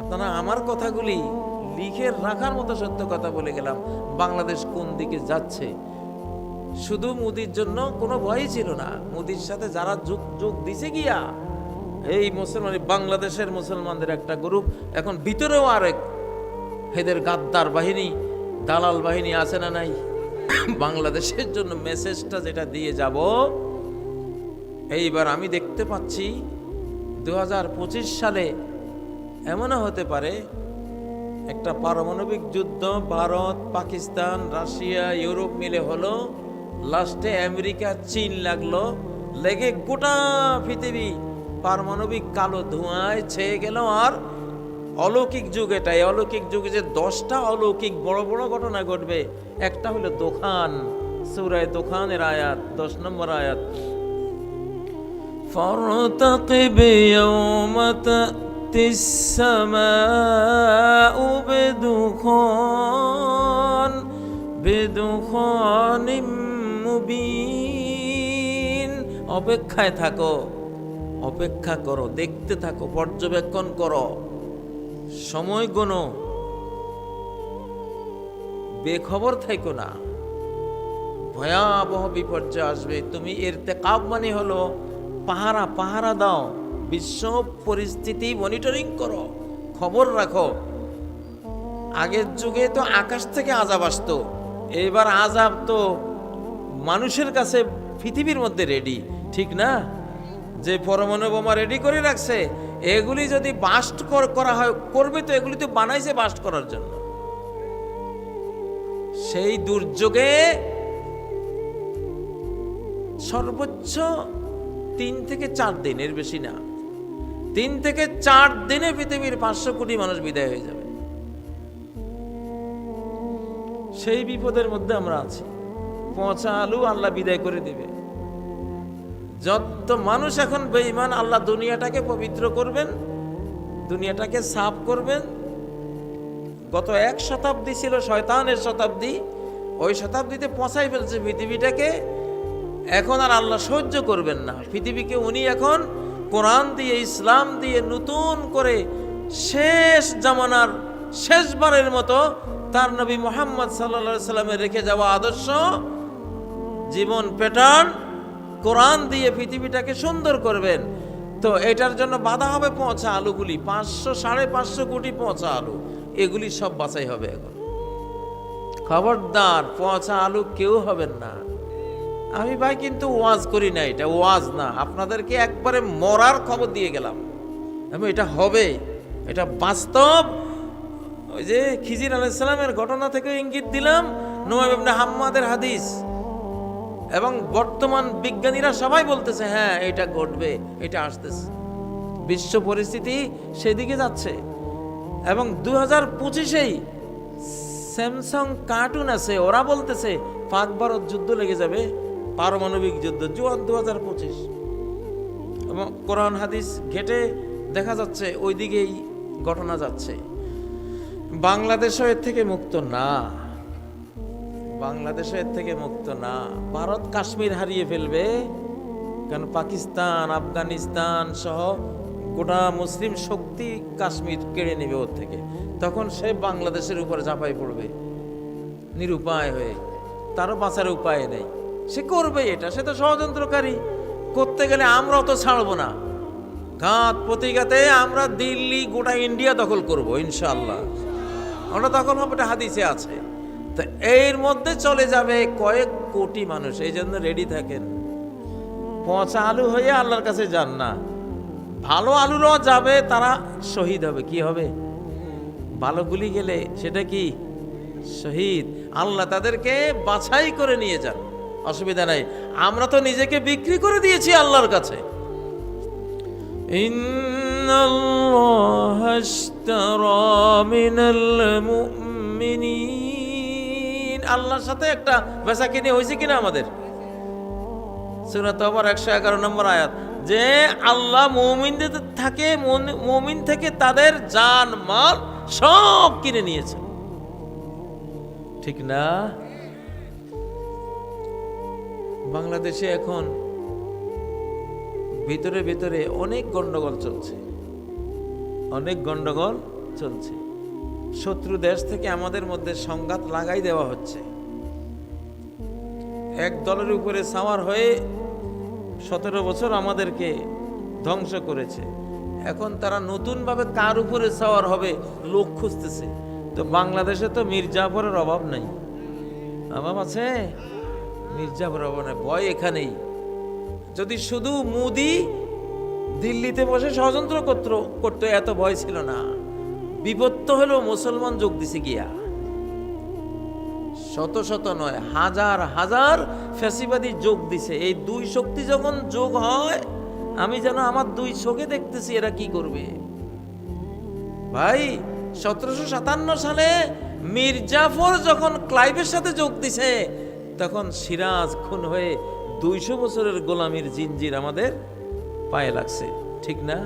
আপনারা আমার কথাগুলি লিখে রাখার মতো সত্য কথা বলে গেলাম। বাংলাদেশ কোন দিকে যাচ্ছে? শুধু মুদির জন্য কোনো ভয়ই ছিল না। মুদির সাথে যারা যোগ যোগ দিছে গিয়া, এই মুসলমান, বাংলাদেশের মুসলমানদের একটা গ্রুপ। এখন ভিতরেও আরেক এদের গাদ্দার বাহিনী, দালাল বাহিনী আছে না নাই? বাংলাদেশের জন্য মেসেজটা যেটা দিয়ে যাব, এইবার আমি দেখতে পাচ্ছি দু হাজার পঁচিশ সালে এমনও হতে পারে একটা পারমাণবিক যুদ্ধ ভারত পাকিস্তান রাশিয়া ইউরোপ মিলে হলো লাস্টে আমেরিকা চীন লাগলো লেগে গোটা পৃথিবী পারমাণবিক কালো ধোঁয়ায় ছেয়ে গেল আর অলৌকিক যুগ এটাই অলৌকিক যুগে যে দশটা অলৌকিক বড় বড় ঘটনা ঘটবে একটা হলো দোকান সুরায় দোকানের আয়াত দশ নম্বর আয়াত فارتقب يوم تأتي السماء بدخان بدخان মুবিন অপেক্ষায় থাকো অপেক্ষা করো দেখতে থাকো পর্যবেক্ষণ করো সময় গোনো বেখবর থাইকো না ভয়াবহ বিপর্যয় আসবে তুমি এর তেকাব মানে হলো পাহারা পাহারা দাও বিশ্ব পরিস্থিতি মনিটরিং করো, খবর রাখো। আগের যুগে তো আকাশ থেকে আজাব আসতো, এবার আজাব তো মানুষের কাছে পৃথিবীর মধ্যে রেডি ঠিক না? যে পরমাণু বোমা রেডি করে রাখছে, এগুলি যদি বাস্ট করা হয়, করবে তো, এগুলি তো বানাইছে বাস্ট করার জন্য। সেই দুর্যোগে সর্বোচ্চ তিন থেকে চার দিন এর বেশি না। তিন থেকে চার দিনে পৃথিবীর পাঁচশো কোটি মানুষ বিদায় হয়ে যাবে। সেই বিপদের মধ্যে আমরা আছি। পচা আলু আল্লাহ বিদায় করে দিবে। যত মানুষ এখন বেঈমান, আল্লাহ দুনিয়াটাকে পবিত্র করবেন, দুনিয়াটাকে সাফ করবেন। গত এক শতাব্দী ছিল শয়তানের শতাব্দী। ওই শতাব্দীতে পচাই ফেলছে পৃথিবীটাকে। এখন আর আল্লাহ সহ্য করবেন না। পৃথিবীকে উনি এখন কোরআন দিয়ে, ইসলাম দিয়ে নতুন করে শেষ জামানার শেষবারের মতো তার নবী মোহাম্মদ সাল্লা সাল্লামের রেখে যাওয়া আদর্শ, জীবন প্যাটার্ন কোরআন দিয়ে পৃথিবীটাকে সুন্দর করবেন। তো এটার জন্য বাধা হবে পচা আলুগুলি, পাঁচশো, সাড়ে পাঁচশো কোটি পচা আলু। এগুলি সব বাছাই হবে এখন। খবরদার পচা আলু কেউ হবেন না। আমি ভাই কিন্তু ওয়াজ করি না, এটা ওয়াজ না। আপনাদেরকে একবারে মরার খবর দিয়ে গেলাম। আমি এটা হবে। এটা বাস্তব। ওই যে খিজির আলাইসালামের ঘটনা থেকে ইঙ্গিত দিলাম, নোয়াব হাম্মাদের হাদিস। এবং বর্তমান বিজ্ঞানীরা সবাই বলতেছে হ্যাঁ এটা ঘটবে, এটা আসতেছে। বিশ্ব পরিস্থিতি সেদিকে যাচ্ছে। এবং দু হাজার পঁচিশেই স্যামসাং কার্টুন আছে, ওরা বলতেছে পাক ভারত যুদ্ধ লেগে যাবে। পারমাণবিক যুদ্ধ জুয়ার দু হাজার পঁচিশ। এবং কোরআন হাদিস ঘেটে দেখা যাচ্ছে ওই দিকেই ঘটনা যাচ্ছে। বাংলাদেশও এর থেকে মুক্ত না। বাংলাদেশও এর থেকে মুক্ত না। ভারত কাশ্মীর হারিয়ে ফেলবে, কারণ পাকিস্তান, আফগানিস্তান সহ গোটা মুসলিম শক্তি কাশ্মীর কেড়ে নেবে ওর থেকে। তখন সে বাংলাদেশের উপরে ঝাঁপাই পড়বে, নিরুপায় হয়ে। তারও বাঁচার উপায় নেই। সে করবে এটা, সে তো ষড়যন্ত্রকারী। করতে গেলে আমরাও তো ছাড়বো না। ঘাত প্রতিঘাতে আমরা দিল্লি, গোটা ইন্ডিয়া দখল করব ইনশাল্লাহ আমরা দখল হবে, এটা হাদিসে আছে। তো এর মধ্যে চলে যাবে কয়েক কোটি মানুষ, এই জন্য রেডি থাকেন। পচা আলু হয়ে আল্লাহর কাছে যান না। ভালো আলুরাও যাবে, তারা শহীদ হবে, কি হবে? ভালোগুলি গেলে সেটা কি? শহীদ। আল্লাহ তাদেরকে বাছাই করে নিয়ে যান। অসুবিধা নাই। আমরা তো নিজেকে বিক্রি করে দিয়েছি আল্লাহর কাছে। আল্লাহর সাথে একটা বেচা কিনে হয়েছে কিনা আমাদের? সুরাত আবার একশো এগারো নম্বর আয়াত। যে আল্লাহ মৌমিনদের থাকে মৌমিন থেকে তাদের জান, মাল সব কিনে নিয়েছে। ঠিক না? বাংলাদেশে এখন ভিতরে ভিতরে অনেক গন্ডগোল চলছে। অনেক গন্ডগোল চলছে। শত্রু দেশ থেকে আমাদের মধ্যে সংঘাত লাগাই দেওয়া হচ্ছে। এক দলের উপরে সাওয়ার হয়ে সতেরো বছর আমাদেরকে ধ্বংস করেছে। এখন তারা নতুনভাবে কার উপরে সাওয়ার হবে লোক খুঁজতেছে। তো বাংলাদেশে তো মির্জাফরের অভাব নাই। অভাব আছে মির্জাফরের অভাব ভয় এখানেই। যদি শুধু মুদি দিল্লিতে বসে ষড়যন্ত্র করতো এত ভয় ছিল না। বিপত্ত তো হলো মুসলমান যোগ দিছে গিয়া। শত শত নয়, হাজার হাজার ফ্যাসিবাদী যোগ দিছে। এই দুই শক্তি যখন যোগ হয়, আমি যেন আমার দুই চোখে দেখতেছি এরা কি করবে। ভাই, সতেরোশো সাতান্ন সালে মির্জাফর যখন ক্লাইভের সাথে যোগ দিছে তখন সিরাজ খুন হয়ে দুইশো বছরের গোলামির জিনজির আমাদের পায়ে লাগছে, ঠিক না?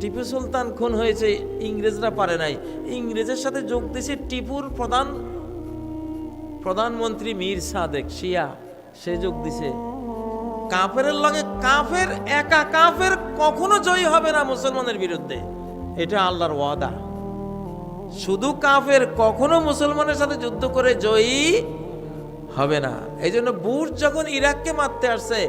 টিপু সুলতান খুন হয়েছে, ইংরেজরা পারে নাই। ইংরেজের সাথে যোগ দিছে টিপুর প্রধান, প্রধানমন্ত্রী মীর সাদেক, শিয়া। সে যোগ দিছে কাফের লগে কাফের, একা কাফের কখনো জয়ী হবে না মুসলমানের বিরুদ্ধে। এটা আল্লাহর ওয়াদা। শুধু কাফের কখনো মুসলমানের সাথে যুদ্ধ করে জয়ী হবে না এই জন্য বুশ যখন ইরাককে মারতে আসছে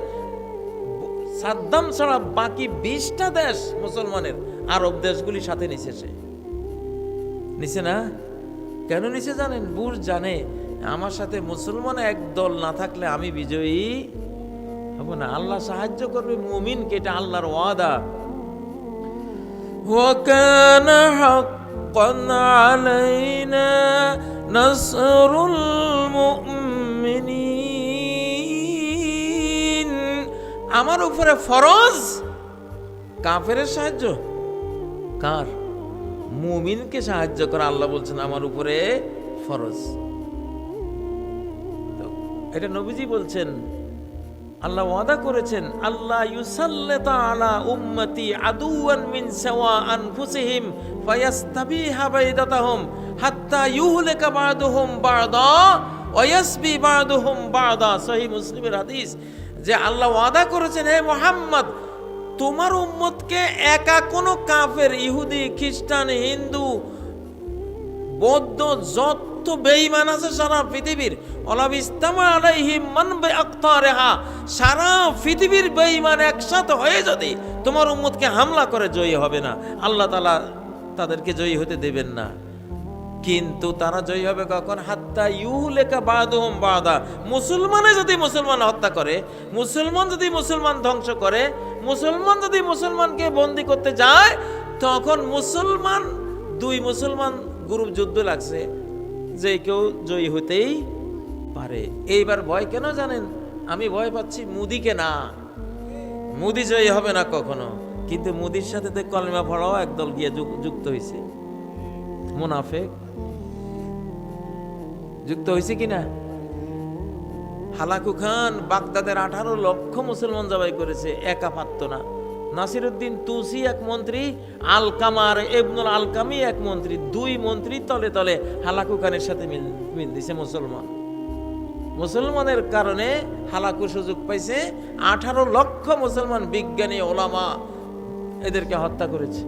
সাদ্দাম ছাড়া বাকি বিশটা দেশ মুসলমানের আরব দেশগুলি সাথে নিছে সে নিছে না কেন নিচে জানেন বুর জানে আমার সাথে মুসলমান এক দল না থাকলে আমি বিজয়ী হব না আল্লাহ সাহায্য করবে মুমিনকে এটা আল্লাহর ওয়াদা وكان حقا علينا نصر المؤمنين আমার উপরে ফরজ? কাফের সাহায্য? কার? মুমিনকে সাহায্য করা আল্লাহ বলছেন, আমার উপরে ফরজ। এটা নবীজি বলছেন, আল্লাহ ওয়াদা করেছেন আল্লাহ ইউসাল্লিতা আলা উম্মতি আদুওয়ান মিন সাওয়া আনফুসিহিম ফায়াস্তাবিহা বাইদাতাহুম হাত্তা ইউহলিকা বা'দুহুম বা'দা ওয়া ইয়াসবি বা'দুহুম বা'দা। সহিহ মুসলিমের হাদিস যে আল্লাহ ওয়াদা করেছেন, হে মোহাম্মদ, তোমার উম্মতকে একা কোনো কাফের, ইহুদি, খ্রিস্টান, হিন্দু, বৌদ্ধ যত বেঈমান আছে সারা পৃথিবীর অলাব ইস্তামা আলাইহিম মান বে আক্তারেহা সারা পৃথিবীর বেঈমান একসাথে হয়ে যদি তোমার উম্মতকে হামলা করে জয়ী হবে না, আল্লাহ তালা তাদেরকে জয়ী হতে দেবেন না। কিন্তু তারা জয়ী হবে কখন? হাত্তা ইউলেকা বাদুহম বাদা। মুসলমানে যদি মুসলমান হত্যা করে, মুসলমান যদি মুসলমান ধ্বংস করে, মুসলমান যদি মুসলমানকে বন্দি করতে যায়, তখন মুসলমান, দুই মুসলমান গ্রুপ যুদ্ধ লাগছে, যে কেউ জয়ী হতেই পারে। এইবার ভয় কেন জানেন? আমি ভয় পাচ্ছি মুদিকে না। মুদি জয়ী হবে না কখনো। কিন্তু মুদির সাথে কলমা পড়াও একদল গিয়ে যুক- যুক্ত হয়েছে মুনাফেক। যুক্ত হয়েছে কিনা? হালাকু খান বাগদাদের আঠারো লক্ষ মুসলমান জবাই করেছে একা পারত না। নাসিরুদ্দিন তুসি এক মন্ত্রী, আলকামার এবনুল আলকামি এক মন্ত্রী, দুই মন্ত্রী তলে তলে হালাকু খানের সাথে মিল মিল দিছে মুসলমান। মুসলমানের কারণে হালাকু সুযোগ পাইছে, আঠারো লক্ষ মুসলমান বিজ্ঞানী, ওলামা এদেরকে হত্যা করেছে।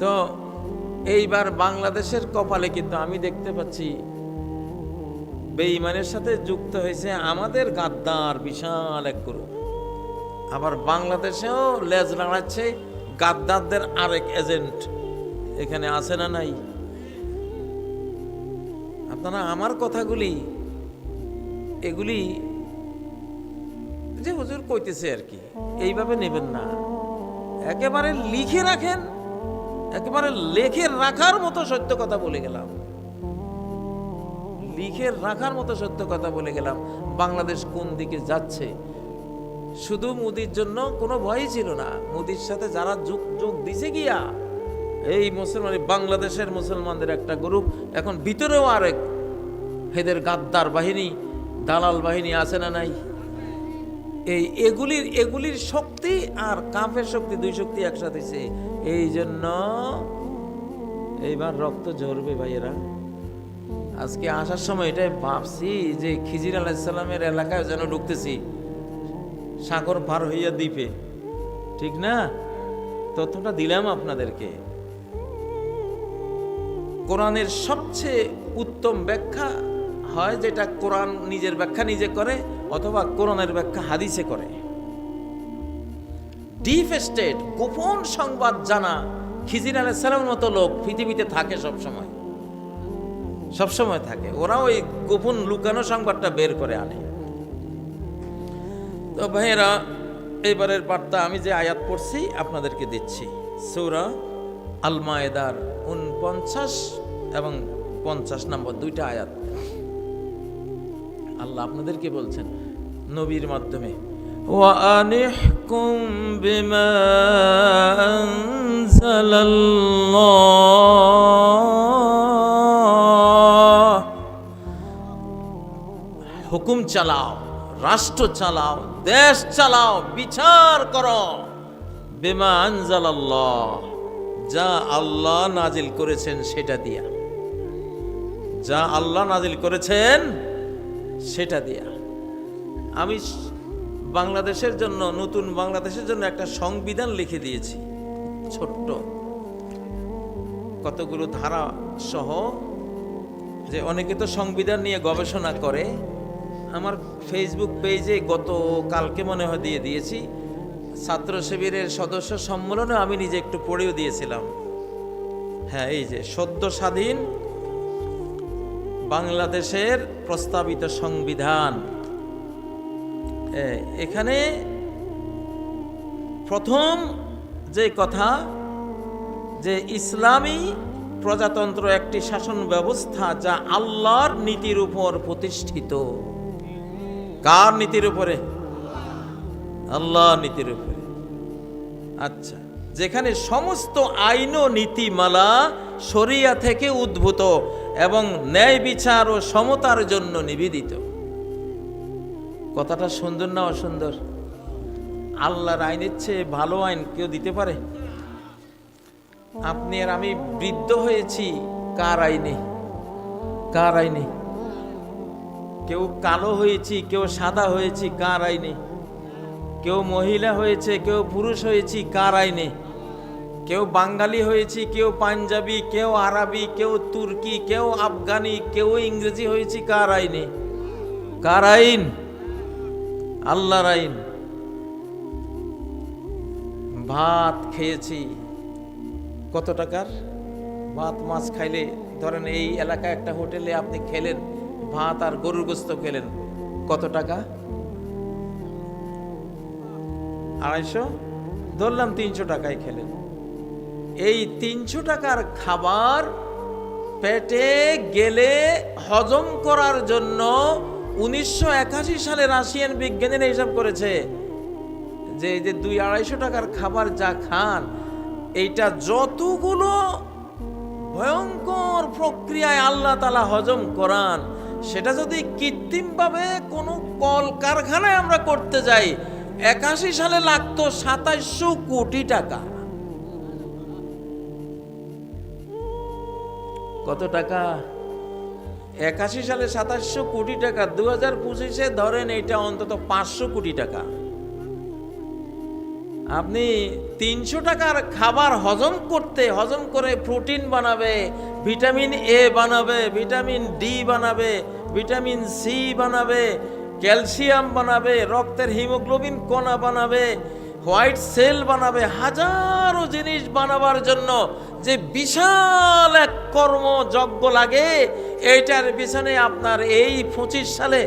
তো এইবার বাংলাদেশের কপালে কিন্তু আমি দেখতে পাচ্ছি বেঈমানের সাথে যুক্ত হয়েছে আমাদের গাদ্দার বিশাল এক গ্রুপ আবার বাংলাদেশেও লেজ লাড়াচ্ছে গাদ্দারদের আরেক এজেন্ট এখানে আছে না নাই? আপনারা আমার কথাগুলি, এগুলি যে হুজুর কইতেছে আর কি, এইভাবে নেবেন না। একেবারে লিখে রাখেন একেবারে লেখে রাখার মতো সত্য কথা বলে গেলাম। লিখে রাখার মতো সত্য কথা বলে গেলাম। বাংলাদেশ কোন দিকে যাচ্ছে? শুধু মুদির জন্য কোনো ভয়ই ছিল না। মুদির সাথে যারা যোগ যোগ দিছে গিয়া, এই মুসলমান, বাংলাদেশের মুসলমানদের একটা গ্রুপ। এখন ভিতরেও আরেক হেদের গাদ্দার বাহিনী, দালাল বাহিনী আছে না নাই? এই এগুলির এগুলির শক্তি আর কাফের শক্তি দুই শক্তি একসাথে। এই জন্য এইবার রক্ত ঝরবে ভাইয়েরা। আজকে আসার সময় এটাই ভাবছি যে খিজির আলাইসাল্লামের এলাকায় যেন ঢুকতেছি। সাগর পার হইয়া দ্বীপে। ঠিক না? তথ্যটা দিলাম আপনাদেরকে। কোরআনের সবচেয়ে উত্তম ব্যাখ্যা হয় যেটা কোরআন নিজের ব্যাখ্যা নিজে করে অথবা কোরআনের ব্যাখ্যা হাদিসে করে। ডিপ স্টেট গোপন সংবাদ জানা খিজির আলাইসালামের মতো লোক পৃথিবীতে থাকে সব সময় সব সময় থাকে। ওরা ওই গোপন লুকানো সংবাদটা বের করে আনে। তো ভাইয়েরা, এবারের বার্তা আমি যে আয়াত পড়ছি আপনাদেরকে দিচ্ছি। সৌরা আল মায়েদার উনপঞ্চাশ এবং পঞ্চাশ নম্বর দুইটা আয়াত। আল্লাহ আপনাদেরকে বলছেন নবীর মাধ্যমে وأنحكم بما أنزل الله হুকুম চালাও রাষ্ট্র চালাও দেশ চালাও বিচার করো বেমা আনজাল আল্লাহ যা আল্লাহ নাজিল করেছেন সেটা দিয়া যা আল্লাহ নাজিল করেছেন সেটা দিয়া আমি বাংলাদেশের জন্য, নতুন বাংলাদেশের জন্য একটা সংবিধান লিখে দিয়েছি। ছোট্ট। কতগুলো ধারা সহ যে অনেকে তো সংবিধান নিয়ে গবেষণা করে। আমার ফেসবুক পেজে গত কালকে মনে হয় দিয়ে দিয়েছি। ছাত্র শিবিরের সদস্য সম্মেলনে আমি নিজে একটু পড়েও দিয়েছিলাম। হ্যাঁ এই যে, সদ্য স্বাধীন বাংলাদেশের প্রস্তাবিত সংবিধান। এখানে প্রথম যে কথা, যে ইসলামী প্রজাতন্ত্র একটি শাসন ব্যবস্থা যা আল্লাহর নীতির উপর প্রতিষ্ঠিত। কার নীতির উপরে? আল্লাহ নীতির উপরে। আচ্ছা যেখানে সমস্ত আইন ও নীতিমালা শরিয়া থেকে উদ্ভূত এবং ন্যায় বিচার ও সমতার জন্য নিবেদিত। কথাটা সুন্দর না অসুন্দর? আল্লাহর আইনের চেয়ে ভালো আইন কেউ দিতে পারে? আপনি আর আমি বৃদ্ধ হয়েছি, কার আইনে? কার আইনে? কেউ কালো হয়েছি, কেউ সাদা হয়েছি, কার আইনে? কেউ মহিলা হয়েছে, কেউ পুরুষ হয়েছি, কার আইনে? কেউ বাঙালি হয়েছি, কেউ পাঞ্জাবি, কেউ আরবি, কেউ তুর্কি, কেউ আফগানি, কেউ ইংরেজি হয়েছি, কার আইনে? কার আইন? আল্লাহর আইন। ভাত খেয়েছি। কত টাকার? ভাত, মাছ খাইলে, ধরেন এই এলাকায় একটা হোটেলে আপনি খেলেন, ভাত আর গরুর গোস্ত খেলেন, কত টাকা? আড়াইশো? ধরলাম তিনশো টাকায় খেলেন। এই তিনশো টাকার খাবার পেটে গেলে হজম করার জন্য উনিশশো একাশি সালে রাশিয়ান বিজ্ঞানীরা হিসাব করেছে যে এই যে দুই আড়াইশো টাকার খাবার যা খান, এইটা যতগুলো ভয়ঙ্কর প্রক্রিয়ায় আল্লাহ তালা হজম করান, সেটা যদি কৃত্রিমভাবে কোনো কল কারখানায় আমরা করতে যাই, একাশি সালে লাগতো সাতাইশশো কোটি টাকা। কত টাকা? একাশি সালে সাতাশশো কোটি টাকা দু হাজার পঁচিশে ধরেন এটা অন্তত পাঁচশো কোটি টাকা। আপনি তিনশো টাকার খাবার হজম করতে, হজম করে প্রোটিন বানাবে, ভিটামিন এ বানাবে, ভিটামিন ডি বানাবে, ভিটামিন সি বানাবে, ক্যালসিয়াম বানাবে, রক্তের হিমোগ্লোবিন কণা বানাবে হোয়াইট সেল বানাবে, হাজারো জিনিস বানাবার জন্য যে বিশাল এক কর্মযজ্ঞ লাগে, এইটার পিছনে আপনার এই পঁচিশ সালে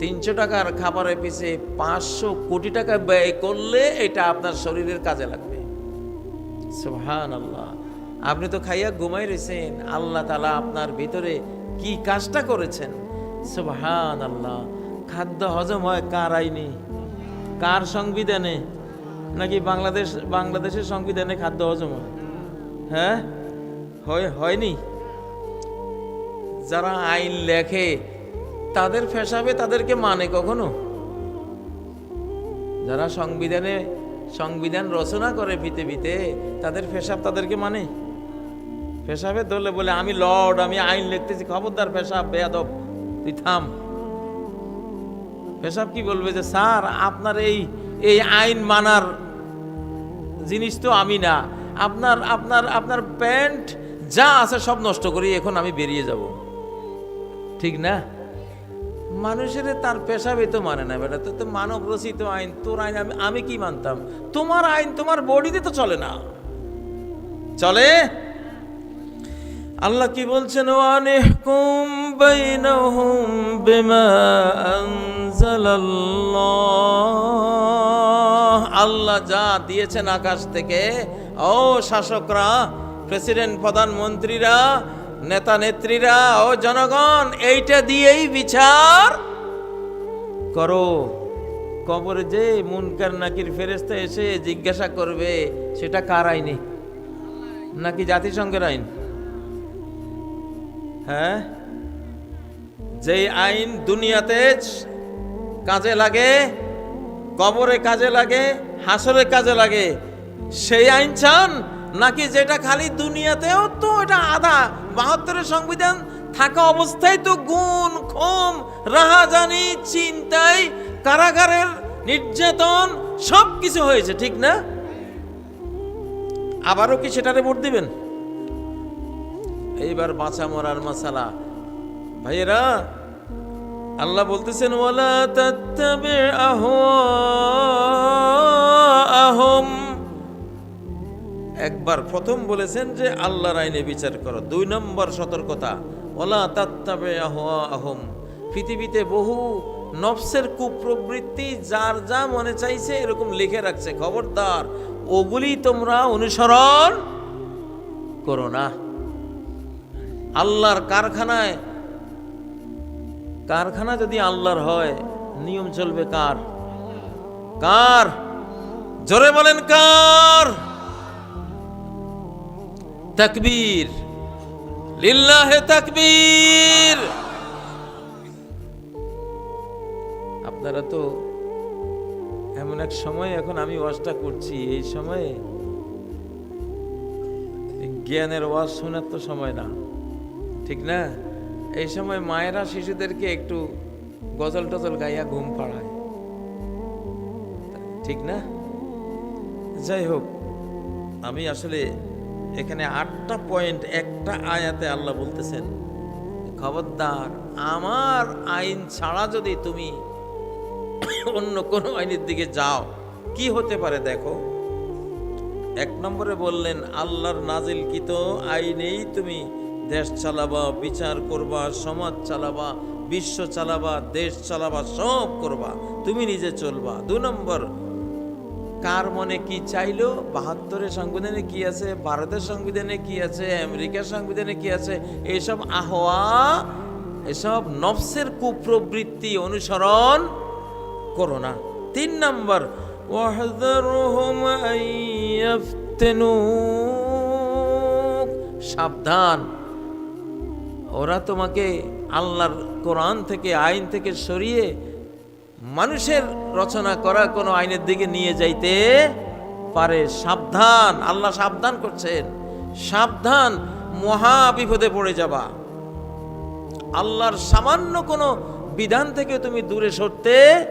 তিনশো টাকার খাবারের পিছে পাঁচশো কোটি টাকা ব্যয় করলে এটা আপনার শরীরের কাজে লাগবে। সুহান আল্লাহ আপনি তো খাইয়া ঘুমাই রয়েছেন আল্লাহ তালা আপনার ভিতরে কি কাজটা করেছেন? সুবহান আল্লাহ খাদ্য হজম হয় কার আইনি? কার সংবিধানে? নাকি বাংলাদেশ, বাংলাদেশের সংবিধানে খাদ্য হজম হয়? হ্যাঁ? হয়, হয়নি? যারা আইন লেখে, তাদের ফেসাবে তাদেরকে মানে কখনো? যারা সংবিধানে, সংবিধান রচনা করে ফিতে পৃথিবীতে, তাদের ফেসাব তাদেরকে মানে? ফেসাবে ধরলে বলে, আমি লর্ড, আমি আইন লিখতেছি, খবরদার ফেসাব, বেয়াদব, তুই থাম। ফেসাব কি বলবে যে, স্যার, আপনার এই এই আইন মানার জিনিস তো আমি না। আপনার আপনার আপনার প্যান্ট যা আছে সব নষ্ট করি, এখন আমি বেরিয়ে যাব। ঠিক না? মানুষের তার পেশাবে তো মানে না বেটা, তো মানব রচিত আইন, তোর আইন আমি আমি কি মানতাম? তোমার আইন, তোমার বডিতে তো চলে না। চলে? আল্লাহ কি বলছেন, ওয়ানিহকুম বাইনাহুম বিমা আল্লাহ যা দিয়েছেন আকাশ থেকে, ও শাসকরা, প্রেসিডেন্ট, প্রধানমন্ত্রীরা, নেতা নেত্রীরা, ও জনগণ, এইটা দিয়েই বিচার করো। কবরে যে মুনকার নাকির ফেরেস্তা এসে জিজ্ঞাসা করবে, সেটা কার আইনে? নাকি জাতিসংঘের আইন? হ্যাঁ? যেই আইন দুনিয়াতে কাজে লাগে, কবরে কাজে লাগে, হাসরে কাজে লাগে। সেই আইন চান? নাকি যেটা খালি দুনিয়াতেও তো এটা আধা? বাহাত্তরের সংবিধান থাকা অবস্থায় তো গুণ খুম রাহাজানি, চিন্তাই, কারাগারের নির্যাতন সব কিছু হয়েছে, ঠিক না? আবারও কি সেটারে ভোট দিবেন? এইবার বাঁচা মরার মশালা। ভাইয়েরা আল্লাহ বলতেছেন, ওয়ালা তাত্তাবি আহম একবার প্রথম বলেছেন যে, আল্লাহর আইনে বিচার করো। দুই নম্বর সতর্কতা ওলা তাত্তাবে আহম পৃথিবীতে বহু নফসের কুপ্রবৃত্তি, যার যা মনে চাইছে এরকম লিখে রাখছে, খবরদার। ওগুলি তোমরা অনুসরণ করো না। আল্লাহর কারখানায় কারখানা যদি আল্লাহর হয়, নিয়ম চলবে কার? কার? জোরে বলেন কার? তাকবীর। লিল্লাহে তাকবীর। আপনারা তো এমন এক সময় এখন আমি ওয়াজটা করছি, এই সময়ে জ্ঞানের ওয়াজ শোনার তো সময় না। ঠিক না? এই সময় মায়েরা শিশুদেরকে একটু গজল টজল গাইয়া ঘুম পাড়ায়। ঠিক না? যাই হোক, আমি আসলে এখানে আটটা পয়েন্ট, একটা আয়াতে আল্লাহ বলতেছেন, খবরদার, আমার আইন ছাড়া যদি তুমি অন্য কোনো আইনের দিকে যাও, কি হতে পারে দেখো? এক নম্বরে বললেন, আল্লাহর নাজিলকৃত আইনেই তুমি দেশ চালাবা, বিচার করবা, সমাজ চালাবা, বিশ্ব চালাবা, দেশ চালাবা, সব করবা। তুমি নিজে চলবা। দু নম্বর, কার মনে কি চাইলো? বাহাত্তরের সংবিধানে কি আছে? ভারতের সংবিধানে কি আছে? আমেরিকার সংবিধানে কি আছে? এইসব আহওয়া, এসব নফসের কুপ্রবৃত্তি অনুসরণ করো না। তিন নম্বর সাবধান। ওরা তোমাকে আল্লাহর কোরআন থেকে, আইন থেকে সরিয়ে মানুষের রচনা করা কোনো আইনের দিকে নিয়ে যাইতে পারে। সাবধান, আল্লাহ সাবধান করছেন। সাবধান মহা বিপদে পড়ে যাবা। আল্লাহর সামান্য কোনো বিধান থেকে তুমি দূরে সরতে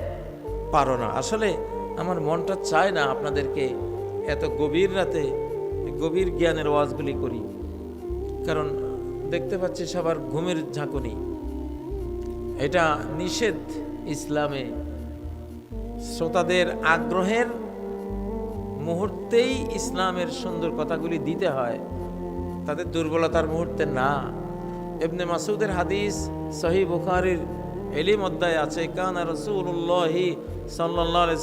পারো না। আসলে আমার মনটা চায় না আপনাদেরকে এত গভীর রাতে, গভীর জ্ঞানের ওয়াজগুলি করি। কারণ দেখতে পাচ্ছি সবার ঘুমের ঝাঁকুনি। এটা নিষেধ ইসলামে। শ্রোতাদের আগ্রহের মুহূর্তেই ইসলামের সুন্দর কথাগুলি দিতে হয়। তাদের দুর্বলতার মুহূর্তে না। এমনি মাসুদের হাদিস সহি বুখারির এলিম অধ্যায় আছে, কানা রাসূলুল্লাহি সাল্লাল্লাহু আলাইহি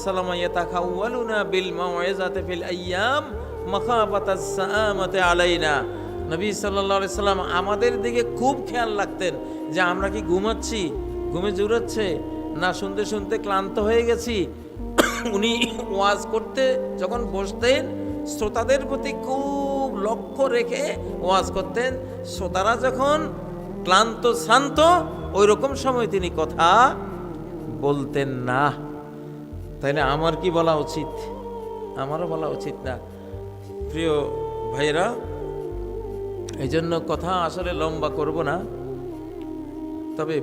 বিল মাউইজাতি ফিল আইয়াম মাখাবাতাস সাআমাতি আলাইনা। নবী আলাইহি সাল্লাম আমাদের দিকে খুব খেয়াল রাখতেন যে আমরা কি ঘুমাচ্ছি, ঘুমে জুড়াচ্ছে না শুনতে শুনতে ক্লান্ত হয়ে গেছি। উনি ওয়াজ করতে যখন বসতেন, শ্রোতাদের প্রতি খুব লক্ষ্য রেখে ওয়াজ করতেন। শ্রোতারা যখন ক্লান্ত, শ্রান্ত ওই রকম সময় তিনি কথা বলতেন না। তাইলে আমার কি বলা উচিত? আমারও বলা উচিত না। প্রিয় ভাইরা এই জন্য কথা আসলে লম্বা করব না। তবে